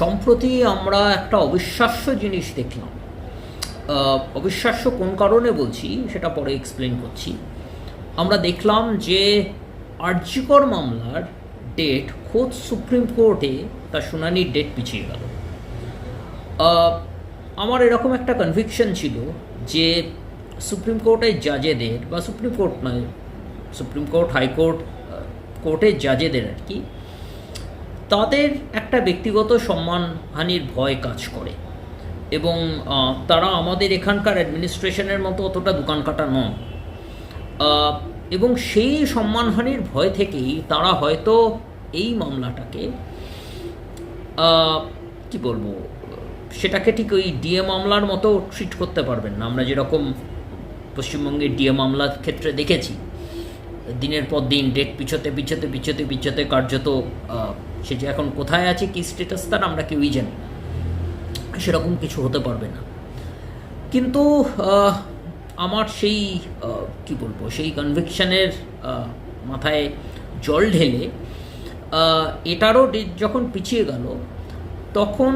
সম্প্রতি আমরা একটা অবিশ্বাস্য জিনিস দেখলাম। অবিশ্বাস্য কোন কারণে বলছি, সেটা পরে এক্সপ্লেন করছি। আমরা দেখলাম যে আর্যিকর মামলার ডেট খোদ সুপ্রিম কোর্টে তার শুনানির ডেট পিছিয়ে গেল। আমার এরকম একটা কনভিকশন ছিল যে সুপ্রিম কোর্টের জাজেদের বা সুপ্রিম কোর্ট নয়, সুপ্রিম কোর্ট হাইকোর্ট কোর্টের জাজেদের আর কি তাদের একটা ব্যক্তিগত সম্মানহানির ভয় কাজ করে। এবং তারা আমাদের এখানকার অ্যাডমিনিস্ট্রেশনের মতো অতটা দোকান কাটা নন। এবং সেই সম্মানহানির ভয় থেকেই তারা হয়তো এই মামলাটাকে কি বলব, সেটাকে ঠিক ওই ডিএ মামলার মতো ট্রিট করতে পারবেন না। আমরা যেরকম পশ্চিমবঙ্গের ডিএ মামলার ক্ষেত্রে দেখেছি, দিনের পর দিন ডেট পিছোতে পিছোতে পিছোতে পিছোতে কার্যত সে যে এখন কোথায় আছে, কী স্টেটাস তার আমরা কেউই জানি সেরকম কিছু হতে পারবে না। কিন্তু আমার সেই কি বলব, সেই কনভিকশনের মাথায় জল ঢেলে এটারও যখন পিছিয়ে গেল, তখন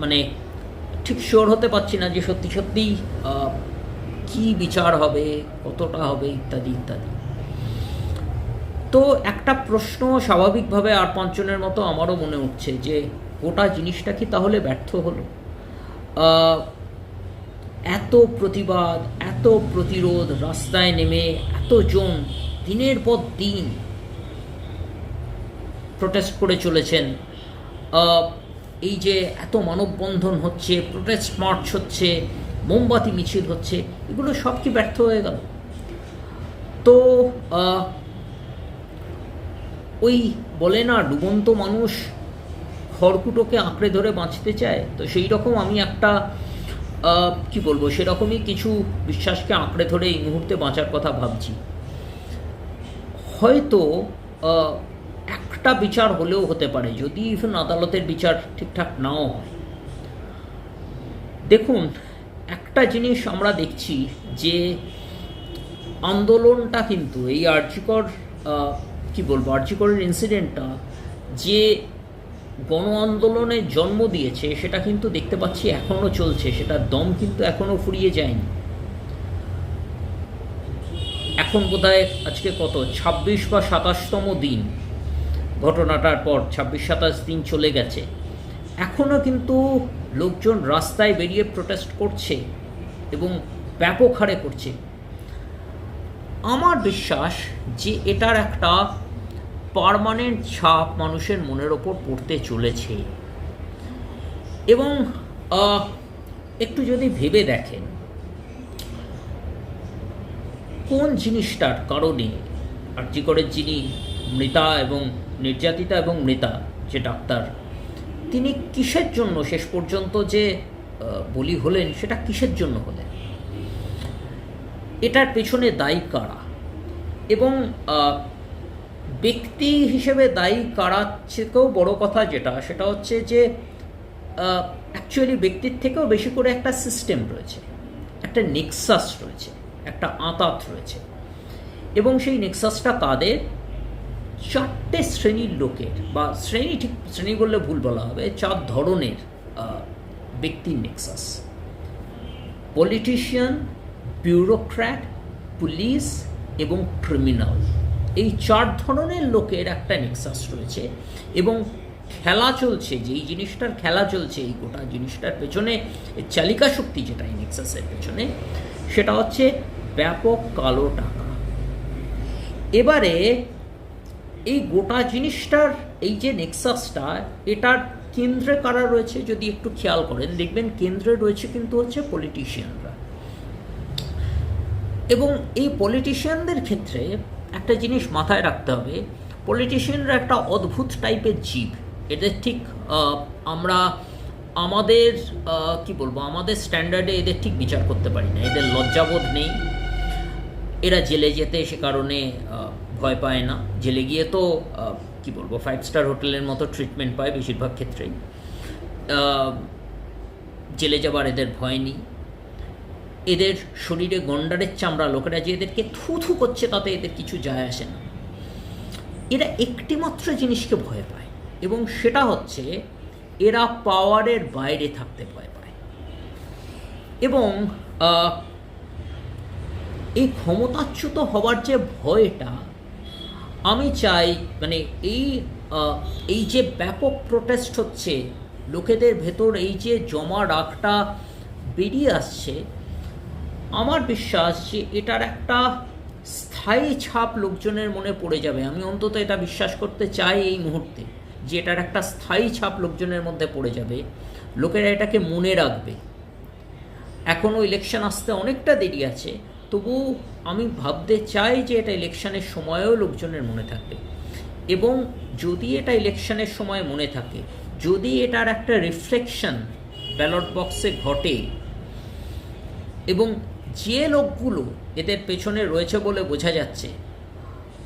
মানে ঠিক শিওর হতে পারছি না যে সত্যি সত্যি কি বিচার হবে, কতটা হবে, ইত্যাদি ইত্যাদি। তো একটা প্রশ্ন স্বাভাবিকভাবে আর পাঁচজনের মতো আমারও মনে উঠছে যে গোটা জিনিসটা কি তাহলে ব্যর্থ হলো? এত প্রতিবাদ, এত প্রতিরোধ রাস্তায় নেমে এতজন দিনের পর দিন প্রোটেস্ট করে চলেছেন। এই যে এত মানববন্ধন হচ্ছে প্রোটেস্ট মার্চ হচ্ছে, মোমবাতি মিছিল হচ্ছে, এগুলো সব কি ব্যর্থ হয়ে গেল? তো ওই বলে না, ডুবন্ত মানুষ খড়কুটোকে আঁকড়ে ধরে বাঁচতে চায়? তো সেই রকম আমি একটা কি বলব সেরকমই কিছু বিশ্বাসকে আঁকড়ে ধরে এই মুহূর্তে বাঁচার কথা ভাবছি। হয়তো একটা বিচার হলেও হতে পারে, যদি ইভেন আদালতের বিচার ঠিকঠাক নাও হয়। দেখুন, একটা জিনিস আমরা দেখছি যে আন্দোলনটা কিন্তু এই আর্যিকর কি বলব আর্যিকরের ইনসিডেন্টটা যে গণ আন্দোলনের জন্ম দিয়েছে, সেটা কিন্তু দেখতে পাচ্ছি এখনও চলছে সেটার দম কিন্তু এখনও ফুরিয়ে যায়নি। এখন বোধহয় আজকে কত? ছাব্বিশ বা সাতাশতম দিন। ঘটনাটার পর ছাব্বিশ, সাতাশ দিন চলে গেছে। এখনও কিন্তু লোকজন রাস্তায় বেরিয়ে প্রোটেস্ট করছে এবং ব্যাপক হারে করছে। আমার বিশ্বাস যে এটার একটা পার্মানেন্ট ছাপ মানুষের মনের ওপর পড়তে চলেছে। এবং একটু যদি ভেবে দেখেন, কোন জিনিসটার কারণে আর্যিকরের যিনি মৃতা এবং নির্যাতিতা এবং মৃতা, যে ডাক্তার, তিনি কিসের জন্য শেষ পর্যন্ত যে বলি হলেন, সেটা কিসের জন্য হলেন? এটার পেছনে দায়ী কারা? এবং ব্যক্তি হিসেবে দায়ী কারা থেকেও বড় কথা যেটা, সেটা হচ্ছে যে অ্যাকচুয়ালি ব্যক্তির থেকেও বেশি করে একটা সিস্টেম রয়েছে। একটা নেক্সাস রয়েছে, একটা আঁতাত রয়েছে। এবং সেই নেক্সাসটা কাদের চারটে শ্রেণির লোকের, বা শ্রেণি ঠিক, শ্রেণি বললে ভুল বলা হবে, চার ধরনের ব্যক্তির নেক্সাস পলিটিশিয়ান বিউরোক্র্যাট পুলিশ এবং ক্রিমিনাল এই চার ধরনের লোকের একটা নেক্সাস রয়েছে এবং খেলা চলছে, যেই জিনিসটার খেলা চলছে, এই গোটা জিনিসটার পেছনে চালিকা শক্তি যেটা এই নেক্সাসের পেছনে, সেটা হচ্ছে ব্যাপক কালো টাকা। এবারে এই গোটা জিনিসটার, এই যে নেক্সাসটা এটার কেন্দ্রে কারা রয়েছে যদি একটু খেয়াল করেন, দেখবেন কেন্দ্রে রয়েছে কিন্তু হচ্ছে পলিটিশিয়ানরা এবং এই পলিটিশিয়ানদের ক্ষেত্রে একটা জিনিস মাথায় রাখতে হবে পলিটিশিয়ানরা একটা অদ্ভুত টাইপের জীব। এদের ঠিক আমরা আমাদের কি বলব, আমাদের স্ট্যান্ডার্ডে এদের ঠিক বিচার করতে পারি না। এদের লজ্জাবোধ নেই। এরা জেলে যেতে সে কারণে ভয় পায় না। জেলে গিয়ে তো কি বলব ফাইভ স্টার হোটেলের মতো ট্রিটমেন্ট পায় বেশিরভাগ ক্ষেত্রেই। জেলে যাবার এদের ভয় নেই। এদের শরীরে গন্ডারের চামড়া, লোকেরা যে এদেরকে থু থু করছে তাতে এদের কিছু যায় আসে না। এরা একটিমাত্র জিনিসকে ভয় পায় এবং সেটা হচ্ছে এরা পাওয়ারের বাইরে থাকতে ভয় পায়। এবং এই ক্ষমতাচ্যুত হওয়ার যে ভয়টা, আমি চাই মানে এই এই যে ব্যাপক প্রোটেস্ট হচ্ছে, লোকেদের ভেতর এই যে জমা রাগটা বেরিয়ে আসছে আমার বিশ্বাস যে এটার একটা স্থায়ী ছাপ লোকজনের মনে পড়ে যাবে। আমি অন্তত এটা বিশ্বাস করতে চাই এই মুহূর্তে যে এটার একটা স্থায়ী ছাপ লোকজনের মধ্যে পড়ে যাবে। লোকেরা এটাকে মনে রাখবে। এখনও ইলেকশন আসতে অনেকটা দেরি আছে। তবু আমি ভাবতে চাই যে এটা ইলেকশনের সময়েও লোকজনের মনে থাকবে। এবং যদি এটা ইলেকশনের সময় মনে থাকে, যদি এটার একটা রিফ্লেকশন ব্যালট বক্সে ঘটে এবং যে লোকগুলো এদের পেছনে রয়েছে বলে বোঝা যাচ্ছে,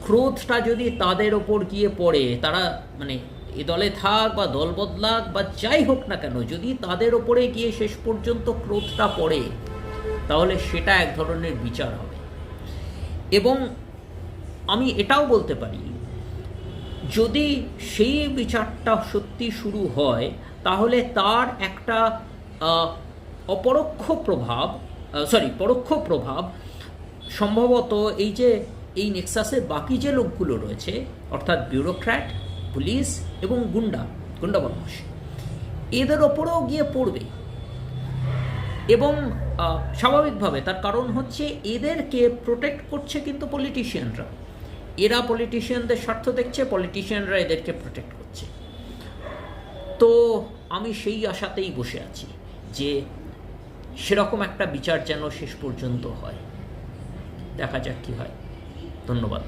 ক্রোধটা যদি তাদের ওপর গিয়ে পড়ে, তারা মানে এ দলে থাক বা দল বদলাক বা যাই হোক না কেন, যদি তাদের ওপরে গিয়ে শেষ পর্যন্ত ক্রোধটা পড়ে, তাহলে সেটা এক ধরনের বিচার হবে। এবং আমি এটাও বলতে পারি, যদি সেই বিচারটা সত্যি শুরু হয়, তাহলে তার একটা অপরোক্ষ প্রভাব সরি পরোক্ষ প্রভাব, সম্ভবত এই যে এই নেক্সাসের বাকি যে লোকগুলো রয়েছে, অর্থাৎ ব্যুরোক্র্যাট, পুলিশ এবং গুন্ডা গুন্ডা বদমাস এদের ওপরেও গিয়ে পড়বে। এবং স্বাভাবিকভাবে তার কারণ হচ্ছে এদেরকে প্রোটেক্ট করছে কিন্তু পলিটিশিয়ানরা এরা পলিটিশিয়ানদের স্বার্থ দেখছে পলিটিশিয়ানরা এদেরকে প্রোটেক্ট করছে। তো, আমি সেই আশাতেই বসে আছি যে সেরকম একটা বিচার যেন শেষ পর্যন্ত হয়। দেখা যাক কী হয়। ধন্যবাদ।